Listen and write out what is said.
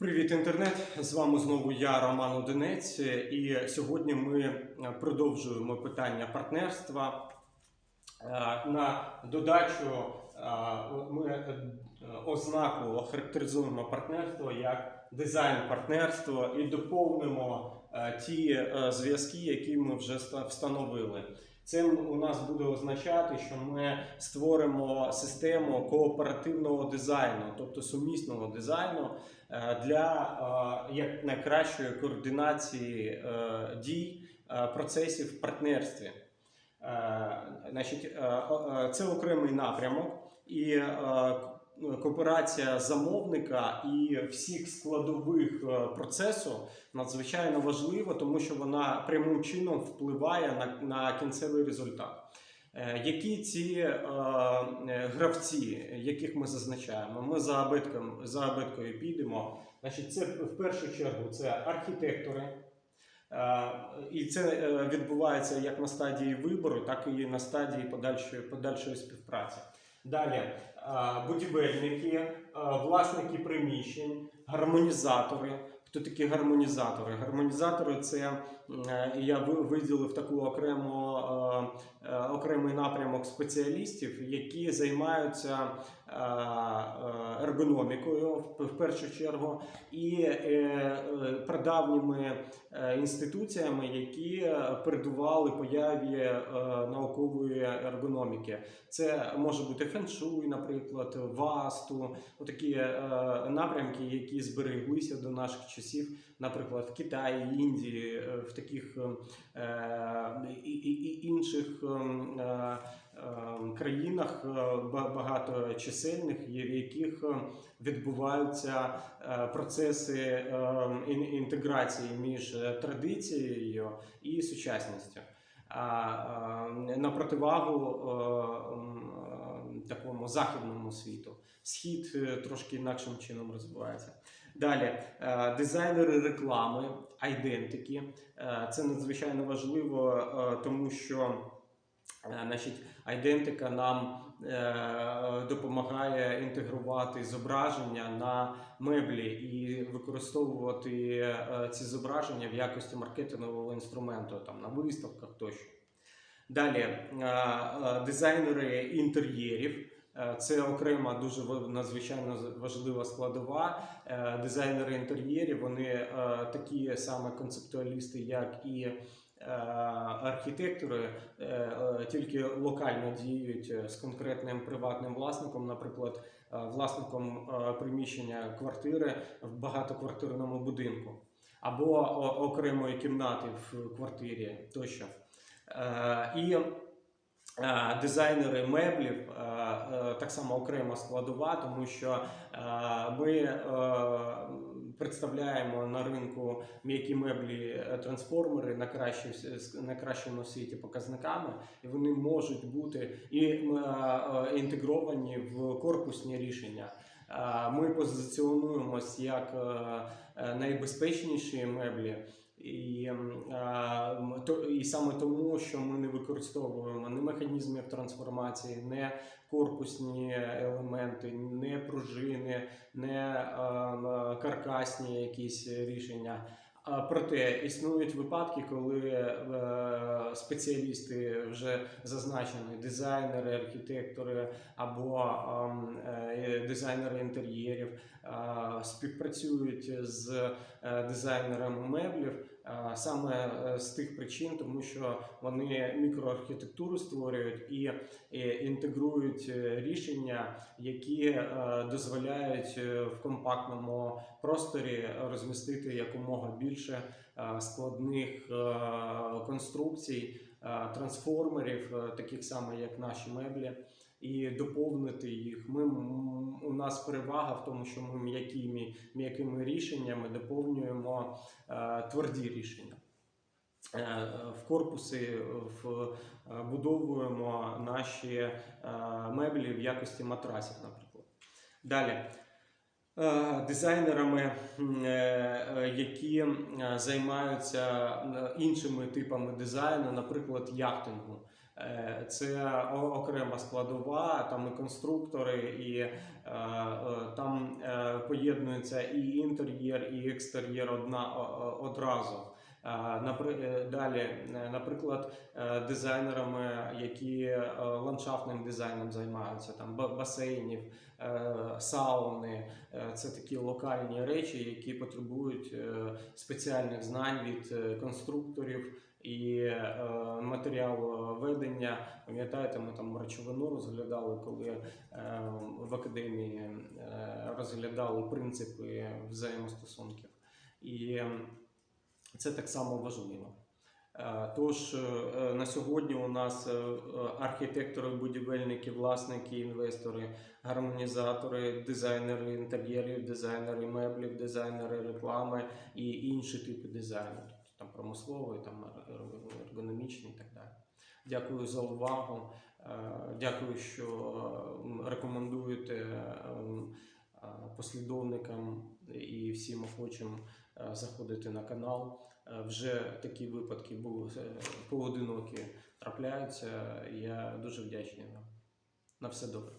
Привіт, інтернет! З вами знову я, Роман Одинець, і сьогодні ми е, продовжуємо питання партнерства. Е, На додачу е, ми ознаку охарактеризуємо партнерство як дизайн партнерства і доповнимо ті зв'язки, які ми вже встановили. Це у нас буде означати, що ми створимо систему кооперативного дизайну, тобто сумісного дизайну е, для е, як найкращої координації е, дій процесів в партнерстві. Значить, це окремий напрямок, і кооперація замовника і всіх складових е, процесу надзвичайно важлива, тому що вона прямим чином впливає на, на кінцевий результат. Е, Які ці е, е, гравці, яких ми зазначаємо? Ми за абитком, за абиткою підемо. Значить, це в першу чергу це архітектори. Е, І це відбувається як на стадії вибору, так і на стадії подальшої, подальшої співпраці. Далі е, будівельники, е, власники приміщень, гармонізатори. Хто такі гармонізатори? Гармонізатори це е, я ви- виділив таку окрему, е, е, окремий напрямок спеціалістів, які займаються ергономікою в- першу чергу і прадавніми інституціями, які передували появі наукової ергономіки. Це може бути феншуй, наприклад, васту, такі напрямки, які збереглися до наших часів, наприклад, в Китаї, Індії, е, в таких е, і, і, інших ем, е, країнах е, ба- багаточисельних, в яких е, відбуваються е, процеси ем, інтеграції між е, традицією і сучасністю. Е, на противагу е, е, такому західному світу. Схід е, трошки інакшим чином розвивається. Далі е, дизайнери реклами, айдентики. Е, Це надзвичайно важливо, тому що значить, айдентика нам допомагає інтегрувати зображення на меблі і використовувати ці зображення в якості маркетингового інструменту там, на виставках тощо. Далі е, е, дизайнери інтер'єрів. Е, Це окрема дуже надзвичайно важлива складова. Дизайнери інтер'єрів вони такі саме концептуалісти, як і архітектори, тільки локально діють з конкретним приватним власником, наприклад, власником приміщення квартири в багатоквартирному будинку, або окремої кімнати в квартирі тощо. Е, І е, дизайнери меблів е, так само окрема складова, тому що ми представляємо на ринку м'які меблі трансформери на кращі з найкращими світі показниками, і вони можуть бути і інтегровані в корпусні рішення. Ми позиціонуємось як найбезпечніші меблі. І, ем, і саме тому, що ми не використовуємо ні механізмів трансформації, не корпусні елементи, не пружини, не ем, каркасні якісь рішення. Проте існують випадки, коли е, спеціалісти вже зазначені дизайнери, архітектори або ем, е, дизайнери інтер'єрів співпрацюють з е, дизайнерами меблів саме е, з тих причин, тому що вони мікроархітектуру створюють і, інтегрують е, рішення, які е, дозволяють в компактному просторі розмістити якомога більше складних конструкцій, трансформерів, таких само як наші меблі. І доповнити їх. Ми у нас перевага в тому, що ми м'якими, м'якими рішеннями доповнюємо е, тверді рішення. Е, В корпуси вбудовуємо наші е, меблі в якості матрасів, наприклад. Далі. Е, Дизайнерами, е, е, які е, займаються е, іншими типами дизайну, наприклад, яхтингу. Е, Це окрема складова, там і конструктори, і е, е, там поєднується і інтер'єр, і екстер'єр одна одразу. Далі, наприклад, дизайнерами, які ландшафтним дизайном займаються, там басейнів, сауни. Це такі локальні речі, які потребують спеціальних знань від конструкторів і е, матеріаловедення. Пам'ятаєте, ми там речовину розглядали, коли е, в академії е, розглядали принципи взаємостосунків. І е, це так само важливо. Е, Тож е, на сьогодні у нас е, е, архітектори, будівельники, власники, інвестори, гармонізатори, дизайнери інтер'єрів, дизайнери меблів, дизайнери реклами і інші типи дизайну, тобто там промисловий, там ергономічний і так далі. Дякую за увагу. Е, Дякую, що рекомендуєте ем, е, послідовникам і всім охочим е, заходити на канал. Е, Вже такі випадки були е, поодинокі трапляються. Я дуже вдячний вам. На все добре.